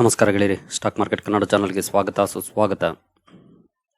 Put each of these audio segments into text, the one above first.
ನಮಸ್ಕಾರ ಗೆಳೆಯರಿ. Stock market Kannada ಚಾನಲ್ಗೆ ಸ್ವಾಗತ, ಸುಸ್ವಾಗತ.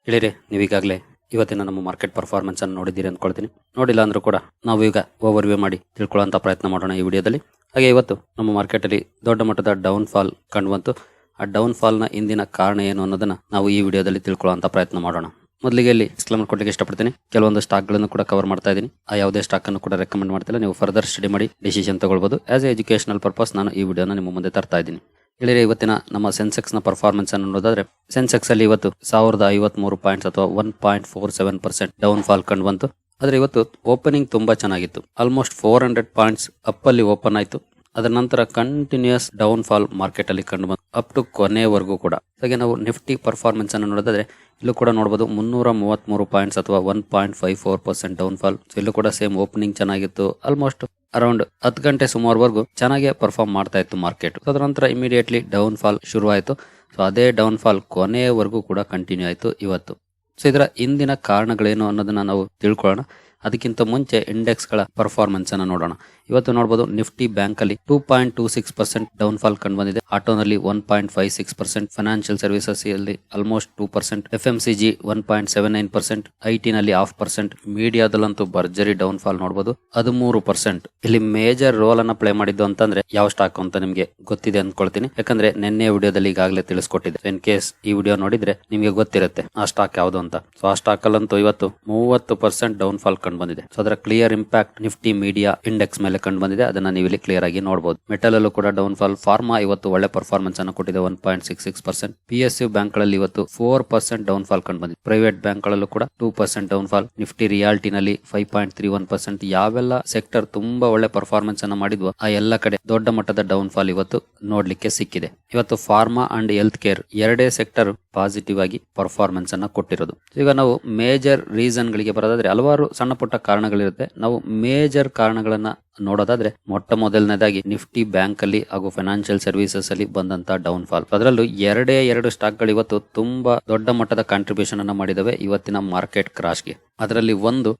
ಗೆಳೆಯರಿ, ನೀವೀಗಾಗಲೇ ಇವತ್ತಿನ ನಮ್ಮ ಮಾರ್ಕೆಟ್ ಪರ್ಫಾರ್ಮೆನ್ಸ್ ಅನ್ನು ನೋಡಿದ್ದೀರಿ ಅಂದ್ಕೊಳ್ತೀನಿ. ನೋಡಿಲ್ಲ ಅಂದ್ರೂ ಕೂಡ ನಾವು ಈಗ ಓವರ್ ವ್ಯೂ ಮಾಡಿ ತಿಳ್ಕೊಳ್ಳೋಂಥ ಪ್ರಯತ್ನ ಮಾಡೋಣ ಈ ವಿಡಿಯೋದಲ್ಲಿ. ಹಾಗೆ ಇವತ್ತು ನಮ್ಮ ಮಾರ್ಕೆಟಲ್ಲಿ ದೊಡ್ಡ ಮಟ್ಟದ ಡೌನ್ ಫಾಲ್ ಕಂಡುಬಂತು. ಆ ಡೌನ್ ಫಾಲ್ನ ಹಿಂದಿನ ಕಾರಣ ಏನು ಅನ್ನೋದನ್ನು ನಾವು ಈ ವಿಡಿಯೋದಲ್ಲಿ ತಿಳ್ಕೊಳ್ಳೋಂಥ ಪ್ರಯತ್ನ ಮಾಡೋಣ. ಮೊದಲಿಗೆ ಇಲ್ಲಿ ಡಿಸ್ಕ್ಲೇಮರ್ ಕೊಡ್ಲಿಕ್ಕೆ ಇಷ್ಟಪಡ್ತೀನಿ. ಕೆಲವೊಂದು ಸ್ಟಾಕ್ಗಳನ್ನು ಕೂಡ ಕವರ್ ಮಾಡ್ತಾ ಇದ್ದೀನಿ. ಆ ಯಾವುದೇ ಸ್ಟಾಕ್ ಅನ್ನು ಕೂಡ ರೆಕಮೆಂಡ್ ಮಾಡ್ತಿಲ್ಲ. ನೀವು ಫರ್ದರ್ ಸ್ಟಡಿ ಮಾಡಿ ಡಿಸಿಷನ್ ತಗೊಳ್ಬಹುದು ಆಸ್ ಎ ಎಜುಕೇಶನಲ್ ಪರ್ಪಸ್ ನಾನು ಈ ವಿಡಿಯೋನ ನಿಮ್ಮ ಮುಂದೆ ತರ್ತಾ ಇದ್ದೀನಿ. ಹೇಳಿದ್ರೆ ಇವತ್ತಿನ ನಮ್ಮ ಸೆನ್ಸೆಕ್ಸ್ನ ಪರ್ಫಾರ್ಮೆನ್ಸ್ ಅನ್ನು ನೋಡೋದಾದ್ರೆ ಸೆನ್ಸೆಕ್ಸ್ ಅಲ್ಲಿ ಇವತ್ತು ಸಾವಿರದ ಐವತ್ಮೂರು ಪಾಯಿಂಟ್ಸ್ ಅಥವಾ one point four seven percent down fall ಕಂಡು ಬಂತು. ಆದ್ರೆ ಇವತ್ತು ಓಪನಿಂಗ್ ತುಂಬಾ ಚೆನ್ನಾಗಿತ್ತು. Almost four hundred points up ಅಲ್ಲಿ ಓಪನ್ ಆಯ್ತು. ಅದರ ನಂತರ ಕಂಟಿನ್ಯೂಸ್ ಡೌನ್ ಫಾಲ್ ಮಾರ್ಕೆಟ್ ಅಲ್ಲಿ ಕಂಡು ಬಂತು. ಅಪ್ ಟು ಕೊನೆವರೆಗೂ ಕೂಡ. ಹಾಗೆ ನಾವು ನಿಫ್ಟಿ ಪರ್ಫಾರ್ಮೆನ್ಸ್ ಅನ್ನು ನೋಡೋದಾದ್ರೆ, ಇಲ್ಲೂ ಕೂಡ ನೋಡಬಹುದು ಮುನ್ನೂರ ಮೂವತ್ಮೂರು ಪಾಯಿಂಟ್ಸ್ ಅಥವಾ one point five four percent down fall ಇಲ್ಲೂ ಕೂಡ ಸೇಮ್ ಓಪನಿಂಗ್ ಚೆನ್ನಾಗಿತ್ತು. ಆಲ್ಮೋಸ್ಟ್ ಅರೌಂಡ್ ಹತ್ತು ಗಂಟೆ ಸುಮಾರುವರೆಗೂ ಚೆನ್ನಾಗಿ ಪರ್ಫಾರ್ಮ್ ಮಾಡ್ತಾ ಇತ್ತು ಮಾರ್ಕೆಟ್ ಅದರ ನಂತರ ಇಮಿಡಿಯೇಟ್ಲಿ ಡೌನ್ ಫಾಲ್ ಶುರುವಾಯಿತು. ಸೊ ಅದೇ ಡೌನ್ ಫಾಲ್ ಕೊನೆಯವರೆಗೂ ಕೂಡ ಕಂಟಿನ್ಯೂ ಆಯಿತು ಇವತ್ತು. ಸೊ ಇದರ ಹಿಂದಿನ ಕಾರಣಗಳೇನು ಅನ್ನೋದನ್ನ ನಾವು ತಿಳ್ಕೊಳ್ಳೋಣ. ಅದಕ್ಕಿಂತ ಮುಂಚೆ ಇಂಡೆಕ್ಸ್ಗಳ ಪರ್ಫಾರ್ಮೆನ್ಸ್ ಅನ್ನ ನೋಡೋಣ. ಇವತ್ತು ನೋಡಬಹುದು ನಿಫ್ಟಿ ಬ್ಯಾಂಕ್ ಅಲ್ಲಿ two point two six percent down fall ಕಂಡು ಬಂದಿದೆ ಆಟೋನಲ್ಲಿ one point five six percent financial services ಅಲ್ಲಿ almost two percent F M C G one point seven nine percent I T ನಲ್ಲಿ half percent ಮೀಡಿಯಾದಲ್ಲಂತೂ ಭರ್ಜರಿ down fall ನೋಡಬಹುದು ಹದಿಮೂರು percent ಇಲ್ಲಿ major role ಅನ್ನ ಪ್ಲೇ ಮಾಡಿದ್ದು ಅಂತಂದ್ರೆ ಯಾವ ಸ್ಟಾಕ್ ಅಂತ ನಿಮಗೆ ಗೊತ್ತಿದೆ ಅನ್ಕೊಳ್ತೀನಿ. ಯಾಕಂದ್ರೆ ನಿನ್ನೆ ವಿಡಿಯೋದಲ್ಲಿ ಈಗಾಗಲೇ ತಿಳಿಸ್ಕೊಟ್ಟಿದೆ ಇನ್ ಕೇಸ್ ಈ ವಿಡಿಯೋ ನೋಡಿದ್ರೆ ನಿಮಗೆ ಗೊತ್ತಿರುತ್ತೆ ಆ ಸ್ಟಾಕ್ ಯಾವುದು ಅಂತ. ಸೊ ಆ ಸ್ಟಾಕ್ ಅಲ್ಲಂತೂ ಇವತ್ತು ಮೂವತ್ತು ಪರ್ಸೆಂಟ್ ಡೌನ್ ಫಾಲ್ ಕಂಡು ಬಂದಿದೆ ಸೊ ಅದರ clear impact Nifty media index ಮೇಲೆ ಕಂಡು ಬಂದಿದೆ ಅದನ್ನ ನೀವು ಇಲ್ಲಿ ಕ್ಲಿಯರ್ ಆಗಿ ನೋಡಬಹುದು ಮೆಟಲ್ ಅಲ್ಲೂ ಕೂಡ ಡೌನ್ ಫಾಲ್ ಫಾರ್ಮಾ ಇವತ್ತು ಒಳ್ಳೆ ಪರ್ಫಾರ್ಮೆನ್ಸ್ ಅನ್ನು ಕೊಟ್ಟಿದೆ. One point six six percent P S U ಬ್ಯಾಂಕ್ಗಳಲ್ಲಿ ಇವತ್ತು ಫೋರ್ ಪರ್ಸೆಂಟ್ ಡೌನ್ ಫಾಲ್ ಕಂಡು ಬಂದಿದೆ ಪ್ರೈವೇಟ್ ಬ್ಯಾಂಕ್ ಗಳಲ್ಲೂ ಕೂಡ two percent down fall Nifty ರಿಯಾಲಿಟಿನಲ್ಲಿ five point three one percent ಯಾವೆಲ್ಲ ಸೆಕ್ಟರ್ ತುಂಬಾ ಒಳ್ಳೆ ಪರ್ಫಾರ್ಮೆನ್ಸ್ ಅನ್ನು ಮಾಡಿದ್ವು, ಆ ಎಲ್ಲ ಕಡೆ ದೊಡ್ಡ ಮಟ್ಟದ ಡೌನ್ ಫಾಲ್ ಇವತ್ತು ನೋಡ್ಲಿಕ್ಕೆ ಸಿಕ್ಕಿದೆ. ಇವತ್ತು ಫಾರ್ಮಾ ಅಂಡ್ ಹೆಲ್ತ್ ಕೇರ್ ಎರಡೇ ಸೆಕ್ಟರ್ ಪಾಸಿಟಿವ್ ಆಗಿ ಪರ್ಫಾರ್ಮೆನ್ಸ್ ಅನ್ನ ಕೊಟ್ಟಿರೋದು. ಈಗ ನಾವು ಮೇಜರ್ ರೀಸನ್ ಗಳಿಗೆ ಬರೋದಾದ್ರೆ, ಹಲವಾರು ಸಣ್ಣ ಪುಟ್ಟ ಕಾರಣಗಳಿರುತ್ತೆ. ನಾವು ಮೇಜರ್ ಕಾರಣಗಳನ್ನ ನೋಡೋದಾದ್ರೆ ಮೊಟ್ಟ ಮೊದಲನೇದಾಗಿ ನಿಫ್ಟಿ ಬ್ಯಾಂಕ್ ಅಲ್ಲಿ ಹಾಗೂ ಫೈನಾನ್ಷಿಯಲ್ ಸರ್ವಿಸಸ್ ಅಲ್ಲಿ ಬಂದಂತ ಡೌನ್ ಫಾಲ್ ಅದರಲ್ಲೂ ಎರಡೇ ಎರಡು ಸ್ಟಾಕ್ಗಳು ಇವತ್ತು ತುಂಬಾ ದೊಡ್ಡ ಮಟ್ಟದ ಕಾಂಟ್ರಿಬ್ಯೂಷನ್ ಅನ್ನ ಮಾಡಿದವೆ ಇವತ್ತಿನ ಮಾರ್ಕೆಟ್ ಕ್ರಾಶ್ಗೆ ಅದರಲ್ಲಿ ಒಂದು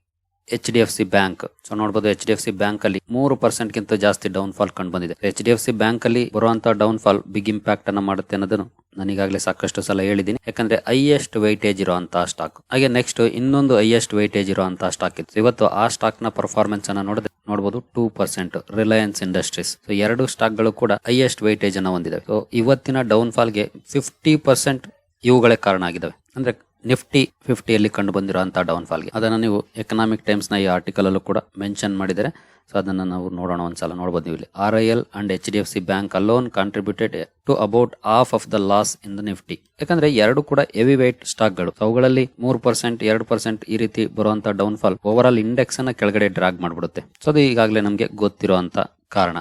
H D F C bank so ನೋಡಬಹುದು H D F C bank ಅಲ್ಲಿ ಮೂರು ಪರ್ಸೆಂಟ್ ಗಿಂತ ಜಾಸ್ತಿ ಡೌನ್ ಫಾಲ್ ಕಂಡು ಬಂದಿದೆ. H D F C bank ಅಲ್ಲಿ ಬರುವಂತಹ ಡೌನ್ ಫಾಲ್ ಬಿಗ್ ಇಂಪ್ಯಾಕ್ಟ್ ಅನ್ನ ಮಾಡುತ್ತೆ ಅನ್ನೋದನ್ನು ನನಗಾಗಲೇ ಸಾಕಷ್ಟು ಸಲ ಹೇಳಿದ್ದೀನಿ. ಯಾಕಂದ್ರೆ ಹೈಯೆಸ್ಟ್ ವೈಟೇಜ್ ಇರುವಂತಹ ಸ್ಟಾಕ್ ಹಾಗೆ ನೆಕ್ಸ್ಟ್ ಇನ್ನೊಂದು ಹೈಯೆಸ್ಟ್ ವೈಟೇಜ್ ಇರುವಂತಹ ಸ್ಟಾಕ್ ಇತ್ತು. ಇವತ್ತು ಆ ಸ್ಟಾಕ್ನ ಪರ್ಫಾರ್ಮೆನ್ಸ್ ಅನ್ನ ನೋಡಿದ್ರೆ ನೋಡಬಹುದು two percent Reliance Industries so ಎರಡು ಸ್ಟಾಕ್ಗಳು ಕೂಡ ಹೈಯೆಸ್ಟ್ ವೈಟೇಜ್ ಅನ್ನ ಹೊಂದಿದೆ ಸೊ ಇವತ್ತಿನ ಡೌನ್ ಫಾಲ್ಗೆ ಫಿಫ್ಟಿ ಪರ್ಸೆಂಟ್ ಇವುಗಳೇ ಕಾರಣ ಆಗಿದ್ದಾವೆ. ಅಂದ್ರೆ ನಿಫ್ಟಿ ಫಿಫ್ಟಿಯಲ್ಲಿ ಕಂಡು ಬಂದಿರುವಂಥ ಡೌನ್ ಫಾಲ್ಗೆ ಅದನ್ನು ನೀವು ಎಕನಾಮಿಕ್ ಟೈಮ್ಸ್ನ ಈ ಆರ್ಟಿಕಲಲ್ಲೂ ಕೂಡ ಮೆನ್ಷನ್ ಮಾಡಿದರೆ ಸೊ ಅದನ್ನು ನಾವು ನೋಡೋಣ ಒಂದ್ಸಲ. ನೋಡ್ಬೋದು ನೀವು ಇಲ್ಲಿ. R I L and H D F C bank alone contributed to about half of the loss in the Nifty ಯಾಕಂದ್ರೆ ಎರಡು ಕೂಡ ಹೆವಿ ವೈಟ್ ಸ್ಟಾಕ್ಗಳು ಅವುಗಳಲ್ಲಿ ಮೂರು ಪರ್ಸೆಂಟ್ ಎರಡು ಪರ್ಸೆಂಟ್ ಈ ರೀತಿ ಬರುವಂತ down fall over all index ಅನ್ನ ಕೆಳಗಡೆ ಡ್ರಾಗ್ ಮಾಡಿಬಿಡುತ್ತೆ. ಸೊ ಅದು ಈಗಾಗಲೇ ನಮಗೆ ಗೊತ್ತಿರುವಂತ ಕಾರಣ.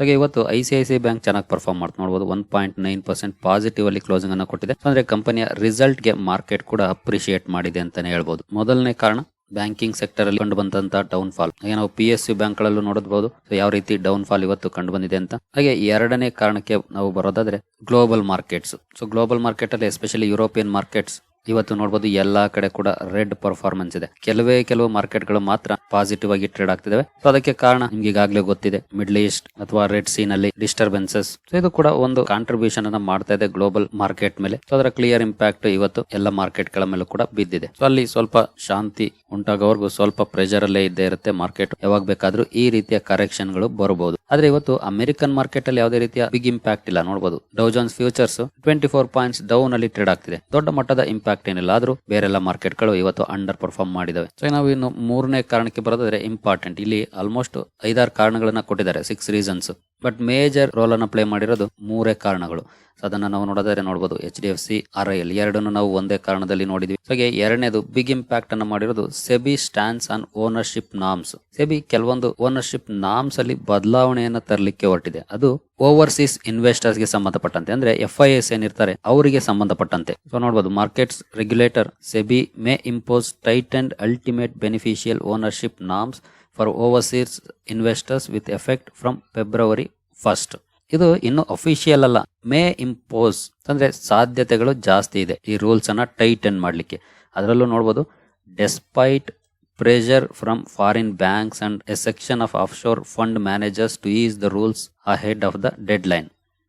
ಹಾಗೆ ಇವತ್ತು ಐ ಸಿ ಐ ಬ್ಯಾಂಕ್ ಚೆನ್ನಾಗಿ ಪರ್ಫಾರ್ಮ್ ಮಾಡ್ತಾ. ನೋಡಬಹುದು one point nine percent positive ಅಲ್ಲಿ ಕ್ಲೋಸಿಂಗ್ ಅನ್ನು ಕೊಟ್ಟಿದೆ. ಅಂದ್ರೆ ಕಂಪನಿಯ ರಿಸಲ್ಟ್ಗೆ ಮಾರ್ಕೆಟ್ ಕೂಡ ಅಪ್ರಿಶಿಯೇಟ್ ಮಾಡಿದೆ ಅಂತಾನೆ ಹೇಳ್ಬಹುದು ಮೊದಲನೇ ಕಾರಣ ಬ್ಯಾಂಕಿಂಗ್ ಸೆಕ್ಟರ್ ಅಲ್ಲಿ ಕಂಡು ಬಂದಂತ ಡೌನ್ ಫಾಲ್ ಹಾಗೆ ನಾವು ಪಿ ಎಸ್ ಯು ಬ್ಯಾಂಕ್ ಗಳಲ್ಲೂ ನೋಡಬಹುದು ಯಾವ ರೀತಿ ಡೌನ್ ಫಾಲ್ ಇವತ್ತು ಕಂಡು ಬಂದಿದೆ ಅಂತ. ಹಾಗೆ ಎರಡನೇ ಕಾರಣಕ್ಕೆ ನಾವು ಬರೋದಾದ್ರೆ global markets so global market ಅಲ್ಲಿ ಎಸ್ಪೆಷಲಿ ಯುರೋಪಿಯನ್ ಮಾರ್ಕೆಟ್ಸ್ ಇವತ್ತು ನೋಡಬಹುದು ಎಲ್ಲಾ ಕಡೆ ಕೂಡ ರೆಡ್ ಪರ್ಫಾರ್ಮೆನ್ಸ್ ಇದೆ. ಕೆಲವೇ ಕೆಲವು ಮಾರ್ಕೆಟ್ಗಳು ಮಾತ್ರ ಪಾಸಿಟಿವ್ ಆಗಿ ಟ್ರೇಡ್ ಆಗ್ತಿದಾವೆ. ಸೊ ಅದಕ್ಕೆ ಕಾರಣ ನಿಮ್ಗೆ ಈಗಾಗಲೇ ಗೊತ್ತಿದೆ ಮಿಡ್ಲ್ ಈಸ್ಟ್ ಅಥವಾ ರೆಡ್ ಸೀ ನಲ್ಲಿ ಡಿಸ್ಟರ್ಬೆನ್ಸಸ್ ಇದು ಕೂಡ ಒಂದು ಕಾಂಟ್ರಿಬ್ಯೂಷನ್ ಅನ್ನ ಮಾಡ್ತಾ ಇದೆ ಗ್ಲೋಬಲ್ ಮಾರ್ಕೆಟ್ ಮೇಲೆ. ಸೊ ಅದರ ಕ್ಲಿಯರ್ ಇಂಪ್ಯಾಕ್ಟ್ ಇವತ್ತು ಎಲ್ಲ ಮಾರ್ಕೆಟ್ಗಳ ಮೇಲೂ ಕೂಡ ಬಿದ್ದಿದೆ. ಅಲ್ಲಿ ಸ್ವಲ್ಪ ಶಾಂತಿ ಉಂಟಾಗೋವರೆಗೂ ಸ್ವಲ್ಪ ಪ್ರೆಷರ್ ಅಲ್ಲೇ ಇದ್ದೇ ಇರುತ್ತೆ ಮಾರ್ಕೆಟ್ ಯಾವಾಗ ಬೇಕಾದ್ರೂ ಈ ರೀತಿಯ ಕರೆಕ್ಷನ್ಗಳು ಬರಬಹುದು. ಆದ್ರೆ ಇವತ್ತು ಅಮೆರಿಕನ್ ಮಾರ್ಕೆಟ್ ಅಲ್ಲಿ ಯಾವುದೇ ರೀತಿಯ ಬಿಗ್ ಇಂಪ್ಯಾಕ್ಟ್ ಇಲ್ಲ. ನೋಡಬಹುದು Dow Jones futures twenty four points down ಅಲ್ಲಿ ಟ್ರೇಡ್ ಆಗ್ತಿದೆ. ದೊಡ್ಡ ಮಟ್ಟದ ಏನಿಲ್ಲ ಆದ್ರೂ ಬೇರೆಲ್ಲ ಮಾರ್ಕೆಟ್ಗಳು ಇವತ್ತು ಅಂಡರ್ ಪರ್ಫಾರ್ಮ್ ಮಾಡಿದವೆ. ಸೊ ನಾವು ಇನ್ನು ಮೂರನೇ ಕಾರಣಕ್ಕೆ ಬರೋದಾದ್ರೆ ಇಂಪಾರ್ಟೆಂಟ್ ಇಲ್ಲಿ ಆಲ್ಮೋಸ್ಟ್ ಐದಾರು ಕಾರಣಗಳನ್ನ ಕೊಟ್ಟಿದ್ದಾರೆ six reasons but major role ಅನ್ನು ಪ್ಲೇ ಮಾಡಿರೋದು ಮೂರೇ ಕಾರಣಗಳು. ಅದನ್ನ ನಾವು ನೋಡೋದಾದ್ರೆ ನೋಡಬಹುದು H D F C R I L ಎರಡನ್ನು ನಾವು ಒಂದೇ ಕಾರಣದಲ್ಲಿ ನೋಡಿದ್ವಿ. ಹಾಗೆ ಎರಡನೇದು ಬಿಗ್ ಇಂಪ್ಯಾಕ್ಟ್ ಅನ್ನು ಮಾಡಿರೋದು SEBI stands on ownership norms SEBI ಕೆಲವೊಂದು ಓನರ್ಶಿಪ್ ನಾಮ್ಸ್ ಅಲ್ಲಿ ಬದಲಾವಣೆಯನ್ನ ತರಲಿಕ್ಕೆ ಹೊರಟಿದೆ. ಅದು ಓವರ್ಸೀಸ್ ಇನ್ವೆಸ್ಟರ್ಸ್ಗೆ ಸಂಬಂಧಪಟ್ಟಂತೆ. ಅಂದ್ರೆ ಎಫ್ ಐ ಎಸ್ ಏನಿರ್ತಾರೆ ಅವರಿಗೆ ಸಂಬಂಧಪಟ್ಟಂತೆ. ಸೊ ನೋಡಬಹುದು markets regulator SEBI may imposes tight and ultimate beneficial ownership norms for overseas investors with effect from February first ಇದು ಇನ್ನು ಅಫಿಷಿಯಲ್ ಅಲ್ಲ. ಮೇ ಇಂಪೋಸ್ ಅಂದ್ರೆ ಸಾಧ್ಯತೆಗಳು ಜಾಸ್ತಿ ಇದೆ. ಈ ರೂಲ್ಸ್ ಅನ್ನ ಟೈಟನ್ ಮಾಡಲಿಕ್ಕೆ. ಅದರಲ್ಲೂ ನೋಡ್ಬೋದು despite pressure from foreign banks and a section of offshore fund managers to ease the rules ahead of the deadline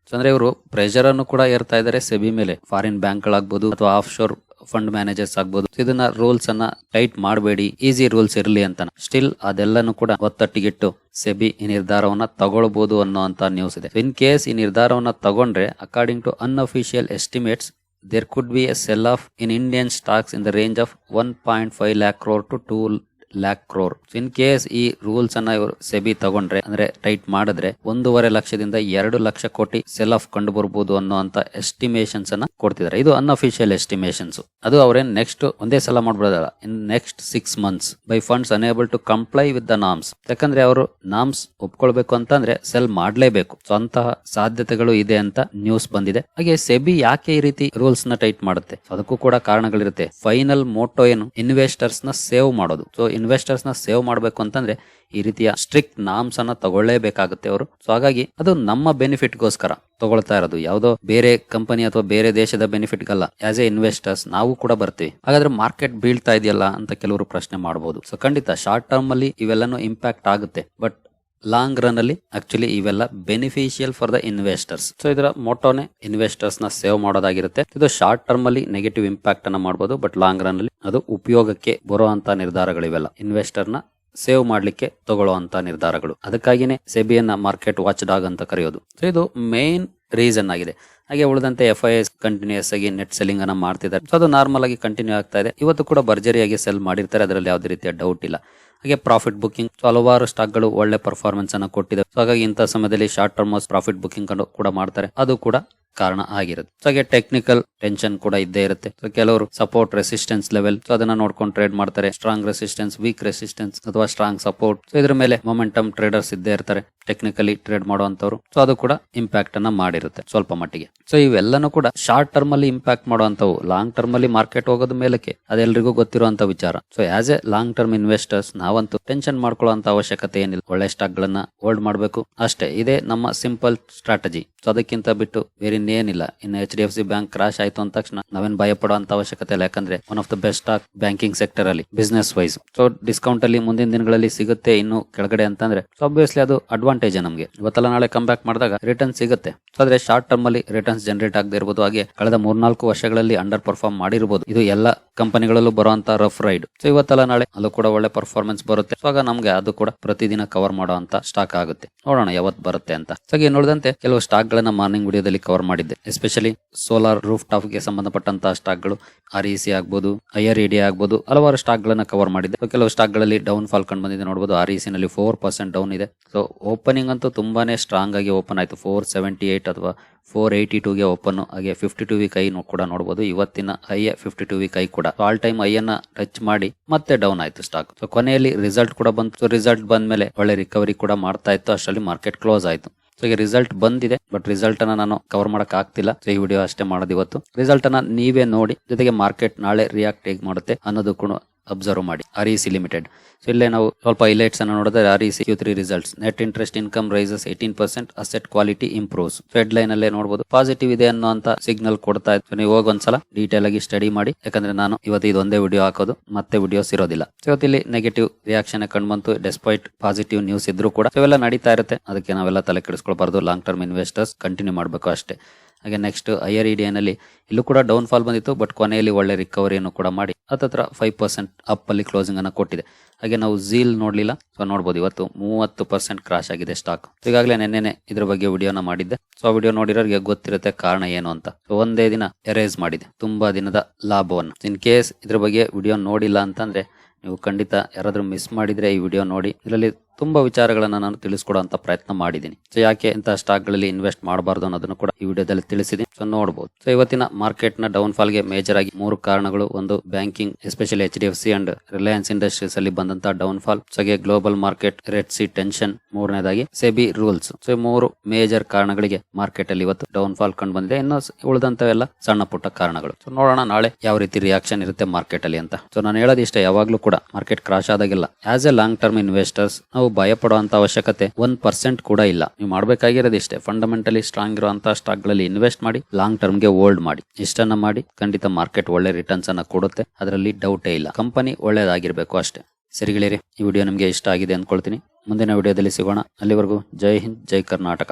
so ಅಂದ್ರೆ ಇವರು ಪ್ರೆಷರ್ ಅನ್ನು ಕೂಡ ಏರ್ತಾ ಇದ್ದಾರೆ, ಸೆಬಿ ಮೇಲೆ. ಫಾರಿನ್ ಬ್ಯಾಂಕ್ ಗಳಾಗ್ಬೋದು ಅಥವಾ ಆಫ್ ಶೋರ್ ಫಂಡ್ ಮ್ಯಾನೇಜರ್ಸ್ ಆಗ್ಬೋದು. ಇದನ್ನ ರೂಲ್ಸ್ ಅನ್ನ ಟೈಟ್ ಮಾಡಬೇಡಿ. ಈಸಿ ರೂಲ್ಸ್ ಇರಲಿ ಅಂತ. ಸ್ಟಿಲ್ ಅದೆಲ್ಲನೂ ಕೂಡ ಒತ್ತಟ್ಟಿಗಿಟ್ಟು ಸೆಬಿ ಈ ನಿರ್ಧಾರವನ್ನ ತಗೊಳ್ಬಹುದು ಅನ್ನೋ ಅಂತ ನ್ಯೂಸ್ ಇದೆ. ಇನ್ ಕೇಸ್ ಈ ನಿರ್ಧಾರವನ್ನ ತಗೊಂಡ್ರೆ according to unofficial estimates there could be a sell off in Indian stocks in the range of 1.5 lakh crore to 2 lakh crore in case ಈ ರೂಲ್ಸ್ ಅನ್ನ ಇವರು ಸೆಬಿ ತಗೊಂಡ್ರೆ, ಅಂದ್ರೆ ಟೈಟ್ ಮಾಡಿದ್ರೆ, ಒಂದೂವರೆ ಲಕ್ಷದಿಂದ ಎರಡು ಲಕ್ಷ ಕೋಟಿ ಸೆಲ್ ಆಫ್ ಕಂಡು ಬರ್ಬೋದು ಅನ್ನೋ ಎಸ್ಟಿಮೇಷನ್ಸ್ ಅನ್ನ ಕೊಡ್ತಿದ್ದಾರೆ ಇದು ಅನ್ಅಫಿಷಿಯಲ್ ಎಸ್ಟಿಮೇಷನ್ಸ್ ಅದು ಅವ್ರೇನ್ ನೆಕ್ಸ್ಟ್ ಒಂದೇ ಸಲ ಮಾಡ್ಬಿಡೋದಲ್ಲ. In next six months by funds enable to comply with the norms ಯಾಕಂದ್ರೆ ಅವರು ನಾಮ್ಸ್ ಒಪ್ಕೊಳ್ಬೇಕು ಅಂತಂದ್ರೆ ಸೆಲ್ ಮಾಡ್ಲೇಬೇಕು. ಸೊ ಅಂತಹ ಸಾಧ್ಯತೆಗಳು ಇದೆ ಅಂತ ನ್ಯೂಸ್ ಬಂದಿದೆ. ಹಾಗೆ ಸೆಬಿ ಯಾಕೆ ಈ ರೀತಿ ರೂಲ್ಸ್ನ ಟೈಟ್ ಮಾಡುತ್ತೆ? ಅದಕ್ಕೂ ಕೂಡ ಕಾರಣಗಳಿರುತ್ತೆ. ಫೈನಲ್ ಮೋಟೋ ಏನು? ಇನ್ವೆಸ್ಟರ್ಸ್ನ ಸೇವ್ ಮಾಡೋದು. ಸೊ ಇನ್ವೆಸ್ಟರ್ಸ್ನ ಸೇವ್ ಮಾಡಬೇಕು ಅಂತಂದ್ರೆ ಈ ರೀತಿಯ ಸ್ಟ್ರಿಕ್ಟ್ ನಾಮ್ಸ್ ಅನ್ನ ತಗೊಳ್ಳೇಬೇಕಾಗುತ್ತೆ ಅವರು. ಸೊ ಹಾಗಾಗಿ ಅದು ನಮ್ಮ ಬೆನಿಫಿಟ್ಗೋಸ್ಕರ ತಗೊಳ್ತಾ ಇರೋದು. ಯಾವುದೋ ಬೇರೆ ಕಂಪನಿ ಅಥವಾ ಬೇರೆ ದೇಶದ benefit Galla as A investors ನಾವು ಕೂಡ ಬರ್ತೀವಿ. ಹಾಗಾದ್ರೆ ಮಾರ್ಕೆಟ್ ಬೀಳ್ತಾ ಇದೆಯಲ್ಲ ಅಂತ ಕೆಲವರು ಪ್ರಶ್ನೆ ಮಾಡಬಹುದು ಸೊ ಖಂಡಿತ ಶಾರ್ಟ್ ಟರ್ಮ್ ಅಲ್ಲಿ ಇವೆಲ್ಲನೂ ಇಂಪ್ಯಾಕ್ಟ್ ಆಗುತ್ತೆ. ಬಟ್ ಲಾಂಗ್ ರನ್ ಅಲ್ಲಿ ಆಕ್ಚುಲಿ ಇವೆಲ್ಲ beneficial for the investors so ಇದರ ಮೋಟೋನೆ ಇನ್ವೆಸ್ಟರ್ಸ್ನ ಸೇವ್ ಮಾಡೋದಾಗಿರುತ್ತೆ. ಇದು ಶಾರ್ಟ್ ಟರ್ಮ್ ಅಲ್ಲಿ ನೆಗೆಟಿವ್ ಇಂಪ್ಯಾಕ್ಟ್ ಅನ್ನ ಮಾಡಬಹುದು ಬಟ್ ಲಾಂಗ್ ರನ್ ಅಲ್ಲಿ ಅದು ಉಪಯೋಗಕ್ಕೆ ಬರುವಂತ ನಿರ್ಧಾರಗಳಿವೆಲ್ಲ ಇನ್ವೆಸ್ಟರ್ನ ಸೇವ್ ಮಾಡ್ಲಿಕ್ಕೆ ತಗೊಳ್ಳುವಂತ ನಿರ್ಧಾರಗಳು. ಅದಕ್ಕಾಗಿನೇ ಸೆಬಿಯನ್ನ ಮಾರ್ಕೆಟ್ ವಾಚ್ ಡಾಗ್ ಅಂತ ಕರೆಯೋದು. ಸೊ ಇದು ಮೇನ್ ರೀಸನ್ ಆಗಿದೆ. ಹಾಗೆ ಉಳಿದಂತೆ ಎಫ್ ಐ ಎಸ್ ಕಂಟಿನ್ಯೂಸ್ ಆಗಿ ನೆಟ್ ಸೆಲ್ಲಿಂಗ್ ಅನ್ನ ಮಾಡ್ತಿದ್ದಾರೆ. ಸೊ ಅದು ನಾರ್ಮಲ್ ಆಗಿ ಕಂಟಿನ್ಯೂ ಆಗ್ತಾ ಇದೆ. ಇವತ್ತು ಕೂಡ ಭರ್ಜರಿಯಾಗಿ ಸೆಲ್ ಮಾಡಿರ್ತಾರೆ. ಅದರಲ್ಲಿ ಯಾವುದೇ ರೀತಿಯ ಡೌಟ್ ಇಲ್ಲ. ಹಾಗೆ ಪ್ರಾಫಿಟ್ ಬುಕಿಂಗ್ ಸೊ ಹಲವಾರು ಸ್ಟಾಕ್ಗಳು ಒಳ್ಳೆ ಪರ್ಫಾರ್ಮೆನ್ಸ್ ಅನ್ನ ಕೊಟ್ಟಿದೆ. ಹಾಗಾಗಿ ಇಂಥ ಸಮಯದಲ್ಲಿ ಶಾರ್ಟ್ ಟರ್ಮ್ ಪ್ರಾಫಿಟ್ ಬುಕಿಂಗ್ ಕೂಡ ಮಾಡ್ತಾರೆ. ಅದು ಕೂಡ ಕಾರಣ ಆಗಿರುತ್ತೆ. ಸೊ ಹಾಗೆ ಟೆಕ್ನಿಕಲ್ ಟೆನ್ಷನ್ ಕೂಡ ಇದ್ದೇ ಇರುತ್ತೆ. ಸೊ ಕೆಲವರು ಸಪೋರ್ಟ್ ರೆಸಿಸ್ಟೆನ್ಸ್ ಲೆವೆಲ್ ಸೊ ಅದನ್ನ ನೋಡ್ಕೊಂಡು ಟ್ರೇಡ್ ಮಾಡ್ತಾರೆ. ಸ್ಟ್ರಾಂಗ್ ರೆಸಿಸ್ಟೆನ್ಸ್ ವೀಕ್ ರೆಸಿಸ್ಟೆನ್ಸ್ ಅಥವಾ ಸ್ಟ್ರಾಂಗ್ ಸಪೋರ್ಟ್ ಸೊ ಇದ್ರ ಮೇಲೆ ಮೊಮೆಂಟಮ್ ಟ್ರೇಡರ್ಸ್ ಇದ್ದೇ ಇರ್ತಾರೆ. ಟೆಕ್ನಿಕಲಿ ಟ್ರೇಡ್ ಮಾಡುವಂತವ್ರು ಸೊ ಅದು ಕೂಡ ಇಂಪ್ಯಾಕ್ಟ್ ಅನ್ನ ಮಾಡಿರುತ್ತೆ ಸ್ವಲ್ಪ ಮಟ್ಟಿಗೆ. ಸೊ ಇವೆಲ್ಲನೂ ಕೂಡ ಶಾರ್ಟ್ ಟರ್ಮ್ ಅಲ್ಲಿ ಇಂಪ್ಯಾಕ್ಟ್ ಮಾಡುವಂತವು ಲಾಂಗ್ ಟರ್ಮ್ ಅಲ್ಲಿ ಮಾರ್ಕೆಟ್ ಹೋಗೋದು ಮೇಲಕ್ಕೆ ಅದೆಲ್ಲರಿಗೂ ಗೊತ್ತಿರುವಂತ ವಿಚಾರ. So as a long term investors ನಾವಂತೂ ಟೆನ್ಷನ್ ಮಾಡ್ಕೊಳ್ಳುವಂತ ಅವಶ್ಯಕತೆ ಏನಿಲ್ಲ. ಒಳ್ಳೆ ಸ್ಟಾಕ್ ಗಳನ್ನ ಹೋಲ್ಡ್ ಮಾಡಬೇಕು. ಅಷ್ಟೇ. ಇದೇ ನಮ್ಮ ಸಿಂಪಲ್ ಸ್ಟ್ರಾಟಜಿ ಸೊ ಅದಕ್ಕಿಂತ ಬಿಟ್ಟು ಬೇರೆ ಇನ್ನೇನಿಲ್ಲ. ಇನ್ನು H D F C bank crash ಆಯ್ತು ಅಂದ ತಕ್ಷಣ ನಾವೇನ್ ಭಯ ಪಡುವಂತ ಅವಶ್ಯಕತೆ ಇಲ್ಲ. ಯಾಕಂದ್ರೆ one of the best stock banking sector ಅಲ್ಲಿ ಬಿಸ್ನೆಸ್ ವೈಸ್ ಸೊ ಡಿಸ್ಕೌಂಟ್ ಅಲ್ಲಿ ಮುಂದಿನ ದಿನಗಳಲ್ಲಿ ಸಿಗುತ್ತೆ ಇನ್ನು ಕೆಳಗಡೆ ಅಂತಂದ್ರೆ ಸೊ ಅಬ್ವಿಯಸ್ಲಿ ಅದು ಅಡ್ವಾಂಟೇಜ್ ನಮಗೆ. ಇವತ್ತಲ್ಲ ನಾಳೆ ಕಮ್ ಬ್ಯಾಕ್ ಮಾಡಿದಾಗ ರಿಟರ್ನ್ ಸಿಗುತ್ತೆ. ಸೊ ಆದ್ರೆ ಶಾರ್ಟ್ ಟರ್ಮ್ ಅಲ್ಲಿ ರಿಟರ್ನ್ಸ್ ಜನರೇಟ್ ಆಗದೆ ಇರಬಹುದು ಹಾಗೆ ಕಳೆದ ಮೂರ್ನಾಲ್ಕು ವರ್ಷಗಳಲ್ಲಿ ಅಂಡರ್ ಪರ್ಫಾರ್ಮ್ ಮಾಡಿರಬಹುದು ಇದು ಎಲ್ಲ ಕಂಪನಿಗಳಲ್ಲೂ ಬರುವಂತ ರಫ್ ರೈಡ್ ಸೊ ಇವತ್ತಲ್ಲ ನಾಳೆ ಅಲ್ಲೂ ಕೂಡ ಒಳ್ಳೆ ಪರ್ಫಾರ್ಮೆನ್ಸ್ ಬರುತ್ತೆ. ಆಗ ನಮ್ಗೆ ಅದು ಕೂಡ ಪ್ರತಿದಿನ ಕವರ್ ಮಾಡುವಂತ ಸ್ಟಾಕ್ ಆಗುತ್ತೆ. ನೋಡೋಣ ಯಾವತ್ ಬರುತ್ತೆ ಅಂತ. ಹಾಗೆ ನೋಡಿದಂತೆ ಕೆಲವು ಸ್ಟಾಕ್ ಗಳನ್ನ ಮಾರ್ನಿಂಗ್ ವಿಡಿಯೋದಲ್ಲಿ ಕವರ್ ಮಾಡಿದ್ದೆ. ಎಸ್ಪೆಷಲಿ ಸೋಲಾರ್ ರೂಫ್ ಟಾಪ್ಗೆ ಸಂಬಂಧಪಟ್ಟಂತಹ ಸ್ಟಾಕ್ಗಳು ಆರ್ ಇ ಸಿ ಆಗ್ಬೋದು ಐಆರ್ ಇಡಿ ಆಗ್ಬೋದು, ಹಲವಾರು ಸ್ಟಾಕ್ ಗಳನ್ನ ಕವರ್ ಮಾಡಿದ್ದೆ. So, ಕೆಲವು ಸ್ಟಾಕ್ಗಳಲ್ಲಿ ಡೌನ್ ಫಾಲ್ ಕಂಡು ಬಂದಿದೆ. ನೋಡಬಹುದು ಆರ್ ಇ ಸಿ ನಲ್ಲಿ ಫೋರ್ ಪರ್ಸೆಂಟ್ ಡೌನ್ ಇದೆ. ಸೊ ಓಪನಿಂಗ್ ಅಂತೂ ತುಂಬಾನೇ ಸ್ಟ್ರಾಂಗ್ ಆಗಿ ಓಪನ್ ಆಯ್ತು. ಫೋರ್ ಸೆವೆಂಟಿ ಏಟ್ ಅಥವಾ ಫೋರ್ ಏಯ್ಟಿ ಟೂಗೆ ಓಪನ್ ಹಾಗೆ ಫಿಫ್ಟಿ ಟೂ ವೀಕ್ ಐ ಕೂಡ ನೋಡಬಹುದು ಇವತ್ತಿನ high fifty two week high ಕೂಡ. ಆಲ್ ಟೈಮ್ ಐ ಅನ್ನ ಟಚ್ ಮಾಡಿ ಮತ್ತೆ ಡೌನ್ ಆಯ್ತು ಸ್ಟಾಕ್ ಸೊ ಕೊನೆಯಲ್ಲಿ ರಿಸಲ್ಟ್ ಕೂಡ ಬಂತು. ರಿಸಲ್ಟ್ ಬಂದ್ಮೇಲೆ ಒಳ್ಳೆ ರಿಕವರಿ ಕೂಡ ಮಾಡ್ತಾ ಇತ್ತು. ಅಷ್ಟರಲ್ಲಿ ಮಾರ್ಕೆಟ್ ಕ್ಲೋಸ್ ಆಯ್ತು. ಸೊ ಈಗ ರಿಸಲ್ಟ್ ಬಂದಿದೆ ಬಟ್ ರಿಸಲ್ಟ್ ಅನ್ನ ನಾನು ಕವರ್ ಮಾಡಕ್ ಆಗ್ತಿಲ್ಲ. ಸೊ ಈ ವಿಡಿಯೋ ಅಷ್ಟೇ ಮಾಡೋದು ಇವತ್ತು. ರಿಸಲ್ಟ್ ಅನ್ನ ನೀವೇ ನೋಡಿ, ಜೊತೆಗೆ ಮಾರ್ಕೆಟ್ ನಾಳೆ ರಿಯಾಕ್ಟ್ ಹೇಗೆ ಮಾಡುತ್ತೆ ಅನ್ನೋದು ಕೂಡ ಅಬ್ಸರ್ವ್ ಮಾಡಿ. R E C limited so ಇಲ್ಲೇ ನಾವು ಸ್ವಲ್ಪ ಹೈಲೈಟ್ಸ್ ಅನ್ನು ನೋಡಿದ್ರೆ R E C Q three results net interest income rises eighteen percent asset quality improves Fed line ಅಲ್ಲೇ ನೋಡಬಹುದು ಪಾಸಿಟಿವ್ ಇದೆ ಅನ್ನೋ ಅಂತ ಸಿಗ್ನಲ್ ಕೊಡ್ತಾ ಇತ್ತು. ನೀವು ಹೋಗಿ ಒಂದ್ಸಲ ಡೀಟೇಲ್ ಆಗಿ ಸ್ಟಡಿ ಮಾಡಿ. ಯಾಕಂದ್ರೆ ನಾನು ಇವತ್ತು ಇದೊಂದೇ ವಿಡಿಯೋ ಹಾಕೋದು. ಮತ್ತೆ ವಿಡಿಯೋಸ್ ಇರೋದಿಲ್ಲ ಸೊ ಇವತ್ತಿಲ್ಲಿ ನೆಗೆಟಿವ್ ರಿಯಾಕ್ಷನ್ ಕಂಡು ಬಂತು. ಡೆಸ್ಪೈಟ್ ಪಾಸಿಟಿವ್ ನ್ಯೂಸ್ ಇದ್ರೂ ಕೂಡ. ಇವೆಲ್ಲ ನಡೀತಾ ಇರುತ್ತೆ. ಅದಕ್ಕೆ ನಾವೆಲ್ಲ ತಲೆ ಕೆಡಿಸ್ಕೊಳ್ಬಾರ್ದು. ಲಾಂಗ್ ಟರ್ಮ್ ಇನ್ವೆಸ್ಟರ್ಸ್ ಕಂಟಿನ್ಯೂ ಮಾಡಬೇಕು ಅಷ್ಟೇ. ಹಾಗೆ ನೆಕ್ಸ್ಟ್ ಐಆರ್ ಇ ನಲ್ಲಿ ಇಲ್ಲೂ ಕೂಡ ಡೌನ್ ಫಾಲ್ ಬಂದಿತ್ತು ಬಟ್ ಕೊನೆಯಲ್ಲಿ ಒಳ್ಳೆ ರಿಕವರಿಯನ್ನು ಕೂಡ ಮಾಡಿ. ಹತ್ತತ್ರ ಫೈವ್ ಪರ್ಸೆಂಟ್ ಅಪ್ ಅಲ್ಲಿ ಕ್ಲೋಸಿಂಗ್ ಅನ್ನು ಕೊಟ್ಟಿದೆ. ಹಾಗೆ ನಾವು ಝೀಲ್ ನೋಡಲಿಲ್ಲ ಸೊ ನೋಡ್ಬೋದು ಇವತ್ತು ಮೂವತ್ತು ಪರ್ಸೆಂಟ್ ಕ್ರಾಶ್ ಆಗಿದೆ ಸ್ಟಾಕ್ ಈಗಾಗಲೇ ನೆನ್ನೆನೆ ಇದ್ರ ಬಗ್ಗೆ ವಿಡಿಯೋನ ಮಾಡಿದ್ದೆ. ಸೊ ಆ ವಿಡಿಯೋ ನೋಡಿರೋರಿಗೆ ಗೊತ್ತಿರುತ್ತೆ ಕಾರಣ ಏನು ಅಂತ. ಒಂದೇ ದಿನ ಎರೇಸ್ ಮಾಡಿದೆ, ತುಂಬಾ ದಿನದ ಲಾಭವನ್ನು. ಇನ್ ಕೇಸ್ ಇದ್ರ ಬಗ್ಗೆ ವಿಡಿಯೋ ನೋಡಿಲ್ಲ ಅಂತಂದ್ರೆ ನೀವು ಖಂಡಿತ ಯಾರಾದರೂ ಮಿಸ್ ಮಾಡಿದ್ರೆ ಈ ವಿಡಿಯೋ ನೋಡಿ. ಇದರಲ್ಲಿ ತುಂಬಾ ವಿಚಾರಗಳನ್ನ ನಾನು ತಿಳಿಸ್ಕೊಡುವಂತ ಪ್ರಯತ್ನ ಮಾಡಿದ್ದೀನಿ. ಸೊ ಯಾಕೆ ಇಂತಹ ಸ್ಟಾಕ್ಗಳಲ್ಲಿ ಇನ್ವೆಸ್ಟ್ ಮಾಡಬಾರ್ದು ಅನ್ನೋದನ್ನು ಕೂಡ ಈ ವಿಡಿಯೋದಲ್ಲಿ ತಿಳಿಸಿದ್ದೀನಿ ಸೊ ನೋಡಬಹುದು ಸೊ ಇವತ್ತಿನ ಮಾರ್ಕೆಟ್ನ ಡೌನ್ ಫಾಲ್ಗೆ ಮೇಜರ್ ಆಗಿ ಮೂರು ಕಾರಣಗಳು. ಒಂದು, banking, especially H D C and Reliance Industries ಅಲ್ಲಿ ಬಂದಂತಹ ಡೌನ್ ಫಾಲ್ ಹಾಗೆ global market, red sea tension ಮೂರನೇದಾಗಿ ಸೆಬಿ ರೂಲ್ಸ್. ಸೊ ಮೂರು ಮೇಜರ್ ಕಾರಣಗಳಿಗೆ ಮಾರ್ಕೆಟ್ ಅಲ್ಲಿ ಇವತ್ತು ಡೌನ್ ಫಾಲ್ ಕಂಡು ಬಂದಿದೆ. ಇನ್ನು ಉಳಿದಂತವೆಲ್ಲ ಸಣ್ಣ ಪುಟ್ಟ ಕಾರಣಗಳು. ಸೊ ನೋಡೋಣ ನಾಳೆ ಯಾವ ರೀತಿ ರಿಯಾಕ್ಷನ್ ಇರುತ್ತೆ ಮಾರ್ಕೆಟ್ ಅಲ್ಲಿ ಅಂತ. ಸೊ ನಾನು ಹೇಳೋದಿಷ್ಟೇ ಯಾವಾಗ್ಲೂ ಕೂಡ ಮಾರ್ಕೆಟ್ ಕ್ರಾಶ್ ಆದಾಗೆಲ್ಲ. As a long term investors ನಾವು ಭಯ ಪಡುವಂತ ಅವಶ್ಯಕತೆ ಒಂದ್ ಪರ್ಸೆಂಟ್ ಕೂಡ ಇಲ್ಲ. ನೀವು ಮಾಡಬೇಕಾಗಿರೋದು ಇಷ್ಟೇ. ಫಂಡಮೆಂಟಲಿ ಸ್ಟ್ರಾಂಗ್ ಇರುವಂತಹ ಸ್ಟಾಕ್ಗಳಲ್ಲಿ ಇನ್ವೆಸ್ಟ್ ಮಾಡಿ ಲಾಂಗ್ ಟರ್ಮ್ಗೆ ಹೋಲ್ಡ್ ಮಾಡಿ. ಇಷ್ಟನ್ನ ಮಾಡಿ, ಖಂಡಿತ ಮಾರ್ಕೆಟ್ ಒಳ್ಳೆ ರಿಟರ್ನ್ಸ್ ಅನ್ನ ಕೊಡುತ್ತೆ. ಅದರಲ್ಲಿ ಡೌಟೇ ಇಲ್ಲ. ಕಂಪನಿ ಒಳ್ಳೇದಾಗಿರ್ಬೇಕು ಅಷ್ಟೇ. ಸರಿಗಳಿರಿ. ಈ ವಿಡಿಯೋ ನಿಮಗೆ ಇಷ್ಟ ಆಗಿದೆ ಅಂದ್ಕೊಳ್ತೀನಿ. ಮುಂದಿನ ವಿಡಿಯೋದಲ್ಲಿ ಸಿಗೋಣ. ಅಲ್ಲಿವರೆಗೂ ಜೈ ಹಿಂದ್, ಜೈ ಕರ್ನಾಟಕ.